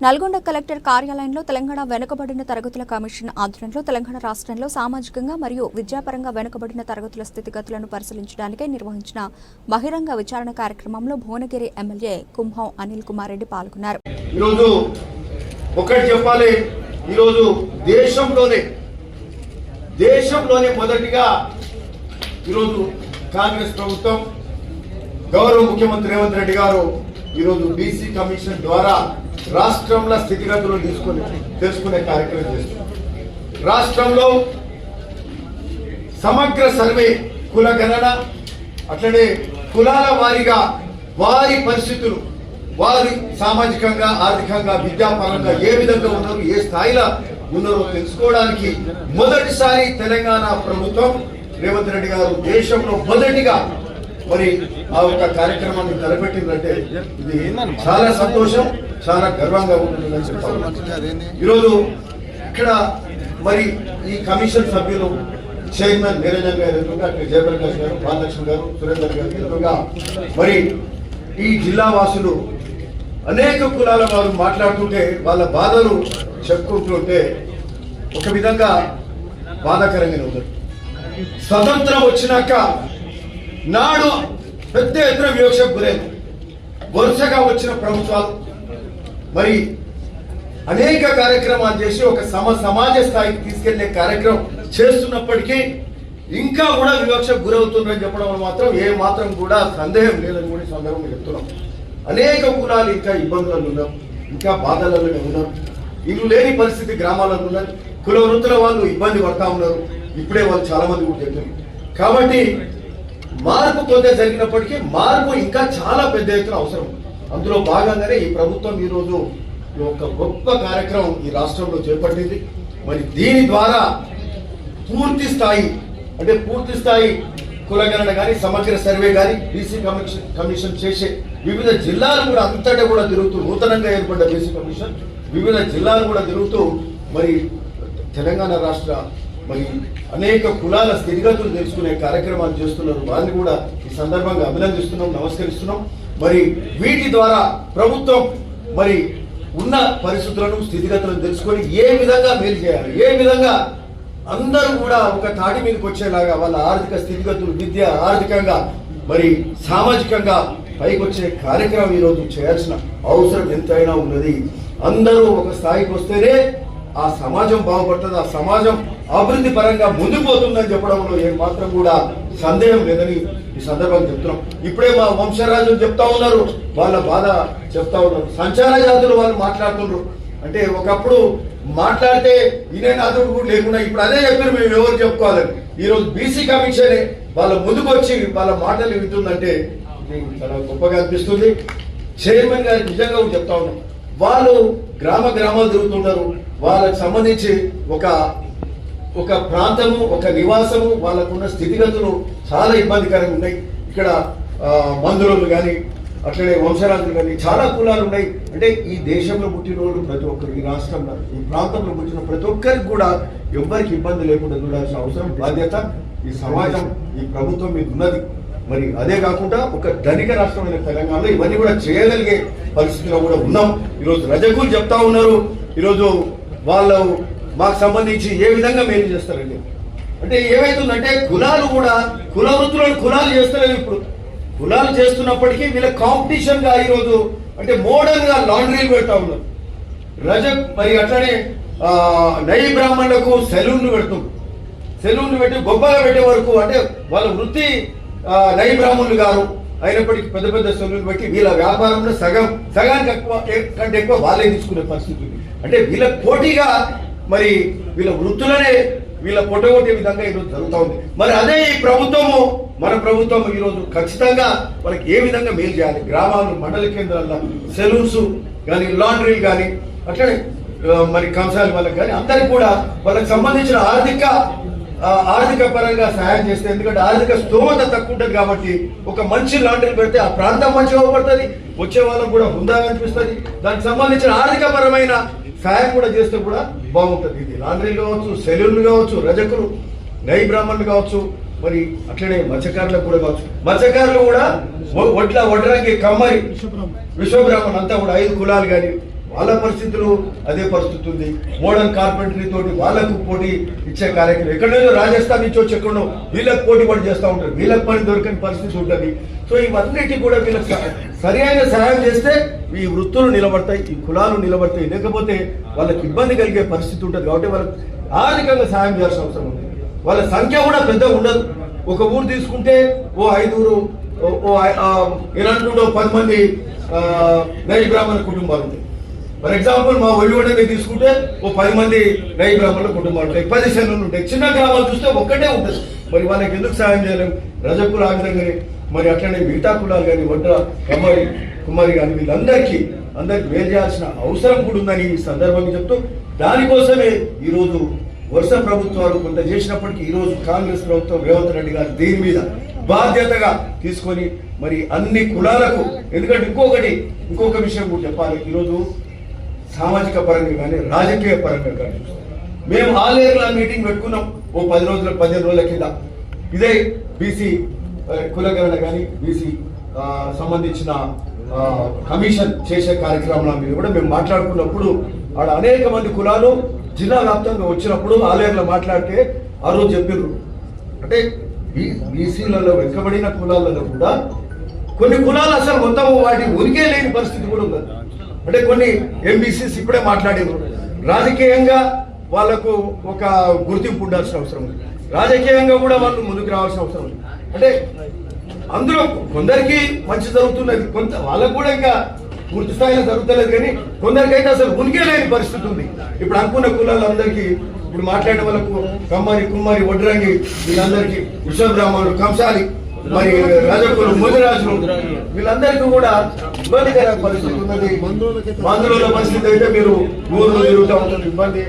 Nalgonda collector కార్యాలయంలో తెలంగాణ వెనుకబడిన తరగతుల కమిషన్ ఆధ్వర్యంలో తెలంగాణ రాష్ట్రంలో సామాజికంగా మరియు విద్యాపరంగా వెనుకబడిన తరగతుల స్థితిగతులను పరిశీలించడానికై నిర్వహించిన బహిరంగ విచారణ కార్యక్రమంలో భువనగిరి ఎమ్మెల్యే కుంభం అనిల్ కుమార్ రెడ్డి పాల్గొన్నారు. ఈరోజు ఒకటి చెప్పాలి. ఈరోజు దేశంలోనే దేశంలోనే మొదటిగా ఈరోజు కాంగ్రెస్ ప్రభుత్వం గౌరవ ముఖ్యమంత్రి రేవంత్ రెడ్డి గారు ఈరోజు బీసీ కమిషన్ ద్వారా రాష్ట్రంలో స్థితిగతులు తీసుకుని తెలుసుకునే కార్యక్రమం చేస్తున్నారు రాష్ట్రంలో సమగ్ర సర్వే కుల గణన అట్లనే కులాల వారీగా వారి పరిస్థితులు వారి సామాజికంగా ఆర్థికంగా విద్యాపరంగా ఏ విధంగా ఉన్నారు ఏ స్థాయిలో ఉన్నారో తెలుసుకోవడానికి మొదటిసారి తెలంగాణ ప్రభుత్వం రేవంత్ రెడ్డి గారు దేశంలో మొదటిగా మరి ఆ యొక్క కార్యక్రమాన్ని తలపెట్టిందంటే ఇది చాలా సంతోషం చాలా గర్వంగా ఉంటుంది ఈరోజు ఇక్కడ మరి ఈ కమిషన్ సభ్యులు చైర్మన్ నిరంజన్ గారు ఎదురుగా అక్కడ జయప్రకాష్ గారు బాలలక్ష్మి గారు సురేందర్ గారు ఎదురుగా మరి ఈ జిల్లా వాసులు అనేక కులాల వారు మాట్లాడుతుంటే వాళ్ళ బాధలు చెప్పుకుంటుంటే ఒక విధంగా బాధాకరంగా ఉంది స్వతంత్రం వచ్చినాక నాడు పెద్ద ఎత్తున వివక్షకు గురైంది. వరుసగా వచ్చిన ప్రభుత్వాలు మరి అనేక కార్యక్రమాలు చేసి ఒక సమ సమాజ స్థాయికి తీసుకెళ్ళే కార్యక్రమం చేస్తున్నప్పటికీ ఇంకా కూడా వివక్షకు గురవుతుందని చెప్పడం మాత్రం ఏ మాత్రం కూడా సందేహం లేదని కూడా సందర్భం చెప్తున్నాం. అనేక కులాలు ఇంకా ఇబ్బందులలో ఉన్నారు ఇంకా బాధలలోనే ఉన్నారు. ఇల్లు లేని పరిస్థితి గ్రామాలలో ఉన్నది. కుల వృత్తుల వాళ్ళు ఇబ్బంది పడతా ఉన్నారు. ఇప్పుడే వాళ్ళు చాలా మంది కూడా చెప్పారు. కాబట్టి మార్పు కొంత జరిగినప్పటికీ మార్పు ఇంకా చాలా పెద్ద ఎత్తున అవసరం. అందులో భాగంగానే ఈ ప్రభుత్వం ఈరోజు ఈ ఒక గొప్ప కార్యక్రమం ఈ రాష్ట్రంలో చేపట్టింది. మరి దీని ద్వారా పూర్తి స్థాయి అంటే పూర్తి స్థాయి కులగణన కానీ సమగ్ర సర్వే కానీ బీసీ కమిషన్ కమిషన్ చేసే వివిధ జిల్లాలు కూడా అంతటా కూడా తిరుగుతూ నూతనంగా ఏర్పడ్డ బీసీ కమిషన్ వివిధ జిల్లాలు కూడా తిరుగుతూ మరి తెలంగాణ రాష్ట్ర మరి అనేక కులాల స్థితిగతులు తెలుసుకునే కార్యక్రమాలు చేస్తున్నారు. వారిని కూడా ఈ సందర్భంగా అభినందిస్తున్నాం నమస్కరిస్తున్నాం. మరి వీటి ద్వారా ప్రభుత్వం మరి ఉన్న పరిస్థితులను స్థితిగతులను తెలుసుకొని ఏ విధంగా మేలు చేయాలి? ఏ విధంగా అందరూ కూడా ఒక తాటి మీదకి వచ్చేలాగా వాళ్ళ ఆర్థిక స్థితిగతులు విద్య ఆర్థికంగా మరి సామాజికంగా పైకి వచ్చే కార్యక్రమం ఈరోజు చేయాల్సిన అవసరం ఎంతైనా ఉన్నది. అందరూ ఒక స్థాయికి వస్తేనే ఆ సమాజం బాగుపడుతుంది ఆ సమాజం అభివృద్ధి పరంగా ముందుకు పోతుందని చెప్పడంలో ఏ మాత్రం కూడా సందేహం లేదని ఈ సందర్భంగా చెప్తున్నాం. ఇప్పుడే మా వంశరాజులు చెప్తా ఉన్నారు వాళ్ళ బాధ చెప్తా ఉన్నారు. సంచార జాతులు వాళ్ళు మాట్లాడుతున్నారు అంటే ఒకప్పుడు మాట్లాడితే ఇనేనాథుడు కూడా లేకుండా ఇప్పుడు అదే చెప్పారు మేము ఎవరు చెప్పుకోవాలని ఈరోజు బీసీ కమిషనే వాళ్ళ ముందుకు వచ్చి వాళ్ళ మాటలు వింటుందంటే చాలా గొప్పగా అనిపిస్తుంది. చైర్మన్ గారు నిజంగా చెప్తా ఉన్నాం. వాళ్ళు గ్రామ గ్రామాలు తిరుగుతుంటారు. వాళ్ళకు సంబంధించి ఒక ఒక ప్రాంతము ఒక నివాసము వాళ్ళకున్న స్థితిగతులు చాలా ఇబ్బందికరంగా ఉన్నాయి. ఇక్కడ మందులు కానీ అట్లనే వంశరాజులు కానీ చాలా కులాలు ఉన్నాయి. అంటే ఈ దేశంలో పుట్టిన వాళ్ళు ప్రతి ఒక్కరు ఈ రాష్ట్రంలో ఈ ప్రాంతంలో పుట్టిన ప్రతి ఒక్కరికి కూడా ఎవ్వరికి ఇబ్బంది లేకుండా చూడాల్సిన అవసరం బాధ్యత ఈ సమాజం ఈ ప్రభుత్వం మీద ఉన్నది మరి అదే కాకుండా ఒక ధనిక రాష్ట్రమైన తెలంగాణలో ఇవన్నీ కూడా చేయగలిగే పరిస్థితిలో కూడా ఉన్నాం. ఈరోజు రజకులు చెప్తా ఉన్నారు. ఈరోజు వాళ్ళు మాకు సంబంధించి ఏ విధంగా మేలు చేస్తారండి? అంటే ఏమైతుందంటే కులాలు కూడా కుల వృత్తులను కులాలు చేస్తలేవు ఇప్పుడు. కులాలు చేస్తున్నప్పటికీ వీళ్ళ కాంపిటీషన్గా ఈరోజు అంటే మోడర్న్గా లాండ్రీలు పెడతా ఉన్నారు. రజ మరి అట్లనే నై బ్రాహ్మణులకు సెలూన్లు పెడుతుంది సెలూన్లు పెట్టి గొప్పగా పెట్టే వరకు అంటే వాళ్ళ వృత్తి నై బ్రాహ్మణులు గారు అయినప్పటికీ పెద్ద పెద్ద సెలూన్లు బట్టి వీళ్ళ వ్యాపారంలో సగం సగానికి ఎక్కువ కంటే ఎక్కువ వాళ్ళే తీసుకునే పరిస్థితి ఉంది. అంటే వీళ్ళ పోటీగా మరి వీళ్ళ వృత్తులనే వీళ్ళ పొట్టగొట్టే విధంగా ఈరోజు జరుగుతూ ఉంది. మరి అదే ఈ ప్రభుత్వము మన ప్రభుత్వం ఈరోజు ఖచ్చితంగా మనకి ఏ విధంగా మేలు చేయాలి? గ్రామాలు మండల కేంద్రాల్లో సెలూన్స్ కానీ లాండ్రీలు కానీ అట్లనే మరి కంసాలి వాళ్ళకి కానీ అందరికి కూడా వాళ్ళకి సంబంధించిన ఆర్థిక ఆర్థిక పరంగా సహాయం చేస్తే ఎందుకంటే ఆర్థిక స్తోమత తక్కువ ఉంటుంది కాబట్టి ఒక మంచి లాండ్రీ పెడితే ఆ ప్రాంతం మంచిగా పడుతుంది వచ్చే వాళ్ళకు కూడా హుందాగా అనిపిస్తుంది. దానికి సంబంధించిన ఆర్థిక పరమైన సహాయం కూడా చేస్తే కూడా బాగుంటుంది. ఇది లాండ్రీ కావచ్చు సెలూన్లు కావచ్చు రజకులు నై బ్రాహ్మణులు కావచ్చు మరి అట్లనే మత్స్యకారులకు కూడా కావచ్చు. మత్స్యకారులు కూడా వడ్ల వడ్రంగి కమ్మరి విశ్వబ్రాహ్మణ్ అంతా కూడా ఐదు కులాలు కానీ వాళ్ళ పరిస్థితులు అదే పరిస్థితి ఉంది. మోడల్ కార్పెంటరీ తోటి వాళ్ళకు పోటీ ఇచ్చే కార్యక్రమం. ఎక్కడైనా రాజస్థాన్ నుంచి వచ్చి ఎక్కడో వీళ్ళకి పోటీ పడి చేస్తూ ఉంటారు. వీళ్ళకి పని దొరకని పరిస్థితి ఉంటుంది. సో ఇవన్నిటి కూడా వీళ్ళకి సరైన సరి అయిన సహాయం చేస్తే ఈ వృత్తులు నిలబడతాయి ఈ కులాలు నిలబడతాయి. లేకపోతే వాళ్ళకి ఇబ్బంది కలిగే పరిస్థితి ఉంటుంది. కాబట్టి వాళ్ళకి ఆర్థికంగా సహాయం చేయాల్సిన అవసరం ఉంది. వాళ్ళ సంఖ్య కూడా పెద్దగా ఉండదు. ఒక ఊరు తీసుకుంటే ఓ ఐదుగురు ఓ- ఓ పది మంది ఆ, నై బ్రాహ్మణ కుటుంబాలు ఉంటాయి. ఫర్ ఎగ్జాంపుల్ మా ఒళ్ళుగడ్డ తీసుకుంటే ఓ పది మంది నై బ్రాహ్మణుల కుటుంబాలు ఉంటాయి పది శనులు ఉంటాయి. చిన్న గ్రామాలు చూస్తే ఒక్కటే ఉంటుంది. మరి వాళ్ళకి ఎందుకు సాయం చేయలేము రజకులు ఆ కానీ మరి అట్లనే మిగతా కులాలు కానీ వడ్డ కుమారి కుమారి కానీ వీళ్ళందరికీ అందరికి వేరు చేయాల్సిన అవసరం కూడా ఉందని ఈ సందర్భంగా చెప్తూ దానికోసమే ఈరోజు వరుస ప్రభుత్వాలు కొంత చేసినప్పటికీ ఈరోజు కాంగ్రెస్ ప్రభుత్వం రేవంత్ రెడ్డి గారు దీని మీద బాధ్యతగా తీసుకొని మరి అన్ని కులాలకు ఎందుకంటే ఇంకొకటి ఇంకొక విషయం కూడా చెప్పాలి. ఈరోజు సామాజిక పరంగా కానీ రాజకీయ పరంగా కానీ. మేము ఆలేరుల మీటింగ్ పెట్టుకున్నాం. ఓ పది రోజుల పదిహేను రోజుల కింద. ఇదే బీసీ కులగణన కానీ బీసీ సంబంధించిన కమిషన్ చేసే కార్యక్రమాల మీద కూడా మేము మాట్లాడుకున్నప్పుడు ఆడ అనేక మంది కులాలు జిల్లా వ్యాప్తంగా వచ్చినప్పుడు ఆలయంలో మాట్లాడితే ఆ రోజు చెప్పారు అంటే బీసీలలో వెనుకబడిన కులాలలో కూడా కొన్ని కులాలు అసలు మొత్తం వాటి ఉనికే లేని పరిస్థితి కూడా ఉంది అంటే కొన్ని ఎంబీసీస్ ఇప్పుడే మాట్లాడారు. రాజకీయంగా వాళ్ళకు ఒక గుర్తింపు ఉండాల్సిన అవసరం ఉంది. రాజకీయంగా కూడా వాళ్ళు ముందుకు రావాల్సిన అవసరం ఉంది. అంటే అందులో కొందరికి మంచి జరుగుతున్నది కొంత వాళ్ళకు కూడా ఇంకా పూర్తి స్థాయిలో జరుగుతలేదు కానీ కొందరికైతే అసలు ఉనికే లేని పరిస్థితి ఉంది. ఇప్పుడు అనుకున్న కులాలందరికీ ఇప్పుడు మాట్లాడిన వాళ్ళకు కమ్మారి కుమ్మారి వడ్రంగి వీళ్ళందరికీ విశ్వ బ్రాహ్మణులు కంసాలి మరి రాజకులు ముదిరాజులు వీళ్ళందరికీ కూడా ఇబ్బందికర పరిస్థితి ఉన్నది. మందుల పరిస్థితి అయితే మీరు ఊరు తిరుగుతూ ఉంటుంది ఇబ్బంది.